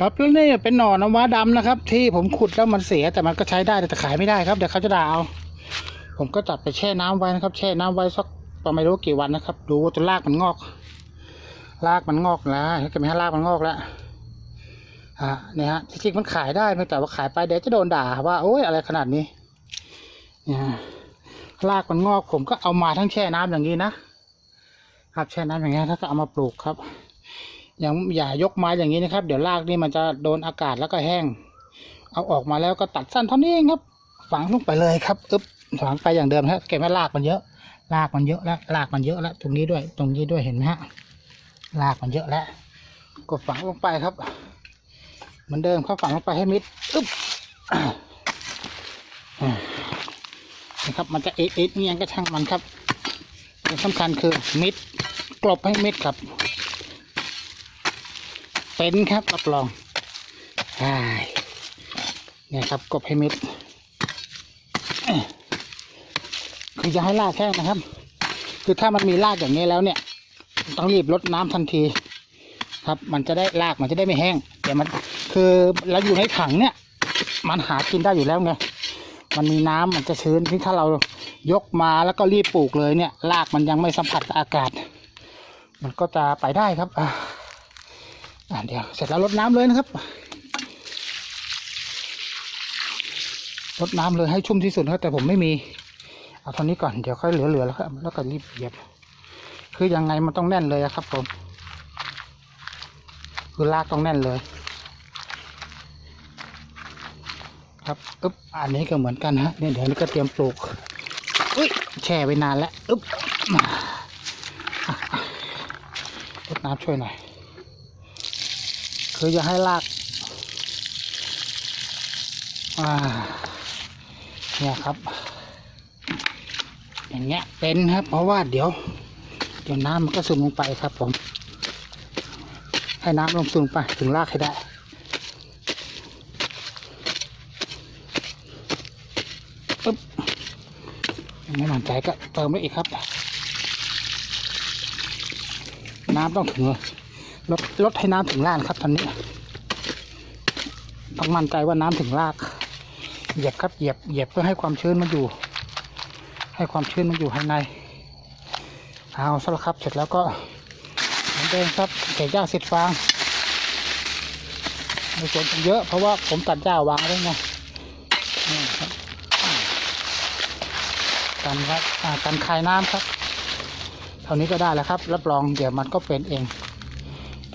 ครับแล้วนี่เป็นหน่อน้ำว้าดำนะครับ ที่ผมขุดแล้วมันเสียแต่มันก็ใช้ได้แต่ขายไม่ได้ครับเดี๋ยวเขาจะด่าเอาผมก็จัดไปแช่น้ำไว้นะครับ แช่น้ำไว้สักประมาณไม่รู้กี่วันนะครับ ดูว่าจนรากมันงอก รากมันงอกแล้วเห็นไหมฮะรากมันงอกแล้วอ่าเนี่ยฮะจริงๆมันขายได้ไม่แต่ว่าขายไปเดี๋ยวจะโดนด่าว่าโอ้ยอะไรขนาดนี้เนี่ยรากมันงอกผมก็เอามาทั้งแช่น้ำอย่างนี้นะครับแช่น้ำอย่างนี้แล้วก็เอามาปลูกครับ อย่างอย่ายกไม้อย่างนี้นะครับ เดี๋ยวรากนี่มันจะโดนอากาศแล้วก็แห้ง เอาออกมาแล้วก็ตัดสั้นเท่านี้เองครับ ฝังลงไปเลยครับอึ๊บฝังไปอย่างเดิมฮะเก็บไว้รากมันเยอะรากมันเยอะแล้วรากมันเยอะแล้วตรงนี้ด้วย ตรงนี้ด้วยเห็นไหมฮะรากมันเยอะแล้วก็ฝังลงไปครับเหมือนเดิมครับฝังลงไปให้มิดอึ๊บนะครับมันจะเอ็ดเอ็ดเงียงก็ช่างมันครับที่สำคัญคือมิดกลบให้มิดครับ เป็นครับรับรองใช่เนี่ยครับกบให้มิดคือจะให้รากแห้งนะครับ คือถ้ามันมีรากอย่างนี้แล้วเนี่ย ต้องรีบลดน้ำทันที ครับ มันจะได้รากมันจะได้ไม่แห้งเดี๋ยวมัน คือเราอยู่ในถังเนี่ย มันหากินได้อยู่แล้วไงมันมีน้ำมันจะชื้นที่ถ้าเรายกมาแล้วก็รีบปลูกเลยเนี่ยรากมันยังไม่สัมผัสอากาศ มันก็จะไปได้ครับอ่า อะเดี๋ยวเสร็จแล้วลดน้ำเลยนะครับลดน้ำเลยให้ชุ่มที่สุดครับแต่ผมไม่มีเอาเท่านี้ก่อนเดี๋ยวค่อยเหลือๆแล้วครับแล้วก็รีบเหยียบ คือยังไงมันต้องแน่นเลยครับผมคือรากต้องแน่นเลย ครับอึ๊บอันนี้ก็เหมือนกันฮะเนี่ยเดี๋ยวนี้ก็เตรียมปลูกอุ้ยแช่ไว้นานแล้วอึ๊บอะอะรดน้ำช่วยหน่อย คือจะให้รากอ่าเนี่ยครับ อย่างเงี้ยเป็นครับ เพราะว่าเดี๋ยว เดี๋ยวน้ำมันก็ซึมลงไปครับผม ให้น้ำลงซึมไปถึงรากให้ได้ปึ๊บยังไม่มั่นใจก็เติมไปอีกครับ น้ำต้องถึงเลย ลดลดให้น้ำถึงรากครับตอนนี้ ต้องมั่นใจว่าน้ำถึงราก เหยียบครับเหยียบเหยียบเพื่อให้ความชื้นมันอยู่ ให้ความชื้นมันอยู่ข้างในเอาสละครับเสร็จแล้วก็เหมือนเดิมครับเศษหญ้าเศษฟางในสวนผมเยอะเพราะว่าผมตัดหญ้าวางไว้ไงนี่ครับกันครับอ่ากันคายน้ำครับเท่านี้ก็ได้แล้วครับ รับรองเดี๋ยวมันก็เป็นเอง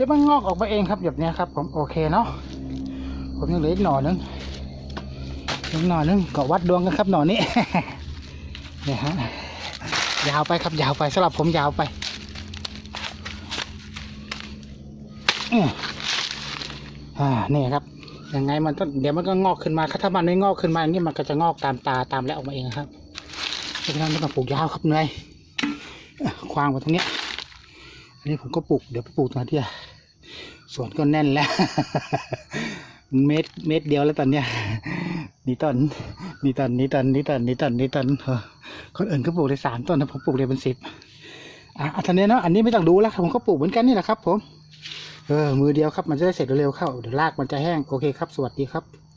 ดี๋ยวมันงอกออกมาเองครับแบบนี้ครับ ผมโอเคเนาะผมยังเหลืออีกหน่อนึงอีกหน่อนึงก็วัดดวงกันครับหน่อนี้เนี่ยฮะยาวไปครับยาวไปสำหรับผมยาวไปอ่านี่ครับยังไงมันต้องเดี๋ยวมันก็งอกขึ้นมาถ้ามันไม่งอกขึ้นมาอย่างนี้มันก็จะงอกตามตาตามแล้วออกมาเองครับเพราะฉะนั้นไม่ต้องปลูกยาวครับเนยควางมาตรงเนี้ย นี้ผมก็ปลูกเดี๋ยวไปปลูกตรงที่สวนก็แน่นแล้ว เม็ดเม็ดเดียวแล้วตอนเนี้ยนี่ต้นนี่ต้นนี่ต้นนี่ต้นนี่ต้นนี่ต้นคนอื่นก็ปลูกได้สามต้นนะผมปลูกได้เป็นสิบอะอันนี้เนาะอันนี้ไม่ต้องดูแล้วผมก็ปลูกเหมือนกันนี่แหละครับ ผมเออมือเดียวครับมันจะได้เสร็จเร็วๆเข้าเดี๋ยวรากมันจะแห้งโอเคครับ สวัสดีครับ